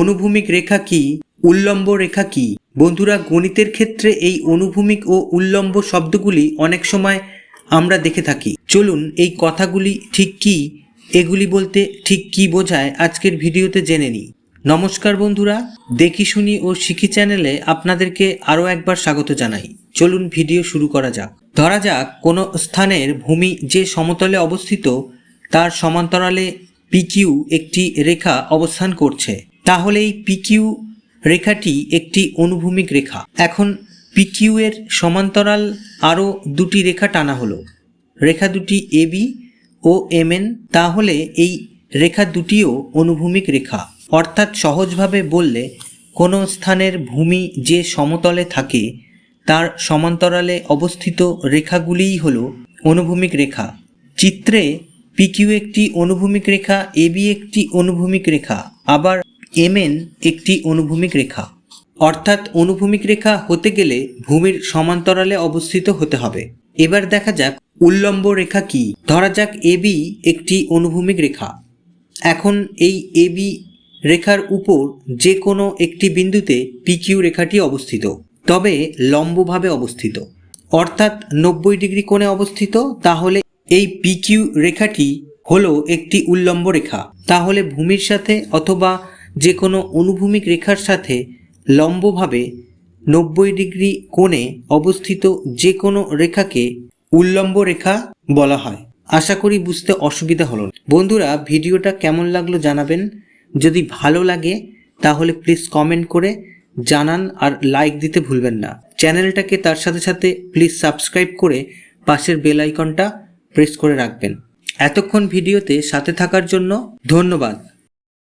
অনুভূমিক রেখা কি? উল্লম্ব রেখা কি? বন্ধুরা, গণিতের ক্ষেত্রে এই অনুভূমিক ও উল্লম্ব শব্দগুলি অনেক সময় আমরা দেখে থাকি। চলুন, এই কথাগুলি ঠিক কি? এগুলি বলতে ঠিক কি বোঝায় আজকের ভিডিওতে জেনে নিই। নমস্কার বন্ধুরা, দেখি শুনি ও শিখি চ্যানেলে আপনাদেরকে আরও একবার স্বাগত জানাই। চলুন ভিডিও শুরু করা যাক। ধরা যাক, কোনো স্থানের ভূমি যে সমতলে অবস্থিত, তার সমান্তরালে পিকিউ একটি রেখা অবস্থান করছে। তাহলে এই পিকিউ রেখাটি একটি অনুভূমিক রেখা। এখন পিকিউ এর সমান্তরাল আরও দুটি রেখা টানা হলো। রেখা দুটি এবি ও এমএন তাহলে এই রেখা দুটিও অনুভূমিক রেখা। অর্থাৎ সহজভাবে বললে, কোনো স্থানের ভূমি যে সমতলে থাকে, তার সমান্তরালে অবস্থিত রেখাগুলিই হল অনুভূমিক রেখা। চিত্রে পিকিউ একটি অনুভূমিক রেখা এবি একটি অনুভূমিক রেখা। আবার এমএন একটি অনুভূমিক রেখা। অর্থাৎ অনুভূমিক রেখা হতে গেলে ভূমির সমান্তরালে অবস্থিত হতে হবে। এবার দেখা যাক উল্লম্ব রেখা কি। ধরা যাক এবি একটি অনুভূমিক রেখা। এখন এই এবি রেখার উপর যে কোনো একটি বিন্দুতে পিকিউ রেখাটি অবস্থিত, তবে লম্বভাবে অবস্থিত। অর্থাৎ নব্বই ডিগ্রি কোণে অবস্থিত, তাহলে এই পিকিউ রেখাটি হলো একটি উল্লম্ব রেখা। তাহলে ভূমির সাথে অথবা যে কোনো অনুভূমিক রেখার সাথে লম্বভাবে নব্বই ডিগ্রি কোণে অবস্থিত যে কোনো রেখাকে উল্লম্ব রেখা বলা হয়। আশা করি বুঝতে অসুবিধা হলো বন্ধুরা, ভিডিওটা কেমন লাগল জানাবেন। যদি ভালো লাগে, তাহলে প্লিজ কমেন্ট করে জানান আর লাইক দিতে ভুলবেন না। চ্যানেলটাকে তার সাথে সাথে প্লিজ সাবস্ক্রাইব করে পাশের বেল আইকনটা প্রেস করে রাখবেন। এতক্ষণ ভিডিওতে সাথে থাকার জন্য ধন্যবাদ।